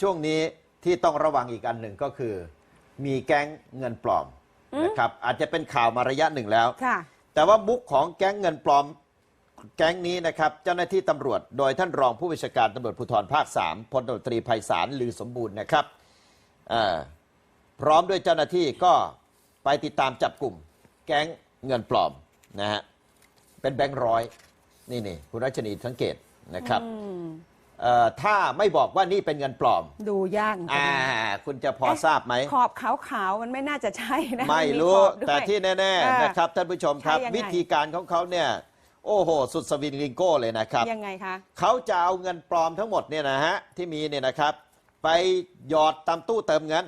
ช่วงนี้ที่ต้องระวังอีกอันหนึ่งก็คือ มีแก๊งเงินปลอมอืม นะครับอาจจะเป็นข่าวมาระยะหนึ่งแล้ว ค่ะ แต่ว่ามุกของแก๊งเงินปลอมแก๊งนี้นะครับเจ้าหน้าที่ตำรวจ โดยท่านรองผู้บัญชาการตำรวจภูธรภาค3พลตำรวจตรีไพศาลลือสมบูรณ์นะครับเอ่อพร้อมด้วยเจ้าหน้าที่ก็ไปติดตามจับกลุ่ม แก๊งเงินปลอมนะฮะเป็นแบงค์ร้อยนี่นี่คุณรัชนีสังเกตนะครับ อืม เอ่อถ้าไม่บอกว่านี่เป็นเงินปลอม ดูยากจริงๆอ่า คุณจะพอทราบไหม ขอบขาวๆมันไม่น่าจะใช่นะไม่รู้ ขอบด้วย แต่ที่แน่เออๆนะครับท่านผู้ชมครับ ใช่ยังไง วิธีการของเขาเนี่ย โอ้โห สุดสวินลิงโก้เลยนะครับ ยังไงคะ เขาจะเอาเงินปลอมทั้งหมดเนี่ยนะฮะที่มีเนี่ยนะครับ ไปหยอดตามตู้เติมเงิน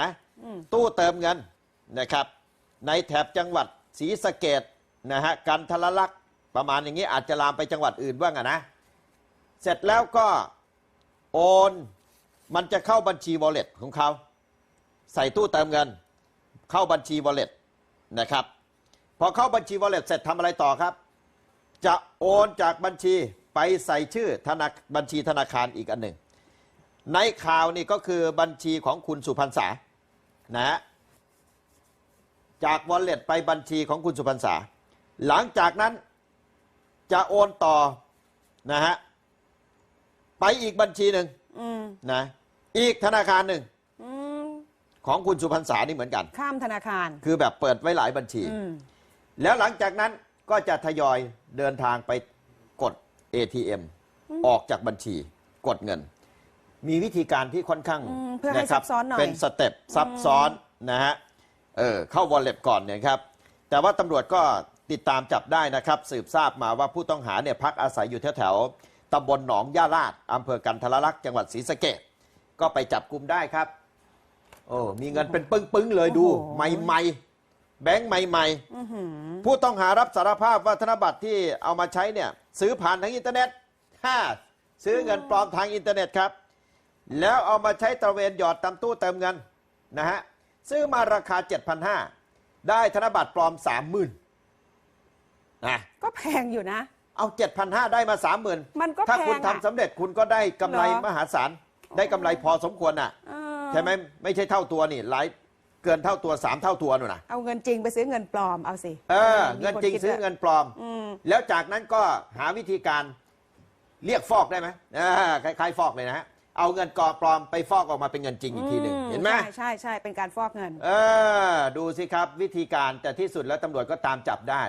นะอืม ตู้เติมเงินนะครับ ในแถบจังหวัดศรีสะเกดนะฮะกันทรลักษณ์ประมาณอย่างนี้อาจจะลามไปจังหวัดอื่นบ้างอะนะ เสร็จแล้วก็โอนมันจะเข้าบัญชี wallet ของเขา ใส่ตู้เติมเงิน เข้าบัญชี wallet นะครับ พอเข้าบัญชี wallet เสร็จทำอะไรต่อครับ จะโอนจากบัญชีไปใส่ชื่อธนาบัญชีธนาคารอีกอันหนึ่ง ในข่าวนี่ก็คือบัญชีของคุณสุพรรษานะฮะจาก wallet ไปบัญชีของคุณสุพรรษา หลังจากนั้นจะโอนต่อนะฮะ ไปอีกบัญชีหนึ่งอืมนะ อีกธนาคารหนึ่งอืมของคุณสุพรรณษานี่เหมือนกัน ข้ามธนาคารคือแบบเปิดไว้หลายบัญชี อืมแล้วหลังจากนั้นก็จะทยอยเดินทางไปกด ATM ออกจากบัญชีกดเงิน มีวิธีการที่ค่อนข้างอืมเพื่อให้ะครัซับซ้อนหน่อยเป็นสเต็ปซับซ้อนนะฮะเออเข้าวอลเล็ตก่อนเนี่ยครับ แต่ว่าตำรวจก็ติดตามจับได้นะครับ สืบทราบมาว่าผู้ต้องหาเนี่ยพักอาศัยอยู่แถวๆ ตำบลหนองย่าลาดอำเภอกันทรลักษณ์จังหวัดศรีสะเกษก็ไปจับกลุ่มได้ครับโอ้มีเงินเป็นปึ้งๆเลยดูใหม่ๆ แบงค์ใหม่ๆอื้อหือผู้ต้องหารับสารภาพว่าธนบัตรที่เอามาใช้เนี่ย ซื้อผ่านทางอินเทอร์เน็ตห้าซื้อเงินปลอมทางอินเทอร์เน็ตครับ แล้วเอามาใช้ตระเวนหยอดตามตู้เติมเงินนะฮะซื้อมาราคา 7,500 ได้ธนบัตรปลอม 30,000นะ ก็แพงอยู่นะ เอา 7,500 ได้มา 30,000มันก็ถ้าแพคุณงทำอะ สำเร็จคุณก็ได้กำไรเหรอ มหาศาล ได้กำไรพอสมควรน่ะ เออใช่ไหมไม่ใช่เท่าตัวนี่หลายเกินเท่าตัว 3 เท่าตัวนู่นนะเอาเงินจริงไปซื้อเงินปลอมเอาสิเออ มีเงินคจริงคิดซื้อด้วยเงินปลอม อืม แล้วจากนั้นก็หาวิธีการเรียกฟอกได้ไหมอ่าคล้ายๆฟอกเลยนะฮะเอาเงินกอปลอมไปฟอกออกมาเป็นเงินจริงอีกทีหนึ่งเห็นไหม ใช่ใช่ใช่เป็นการฟอกเงิน เออ ดูสิครับวิธีการแต่ที่สุดแล้วตำรวจก็ตามจับได้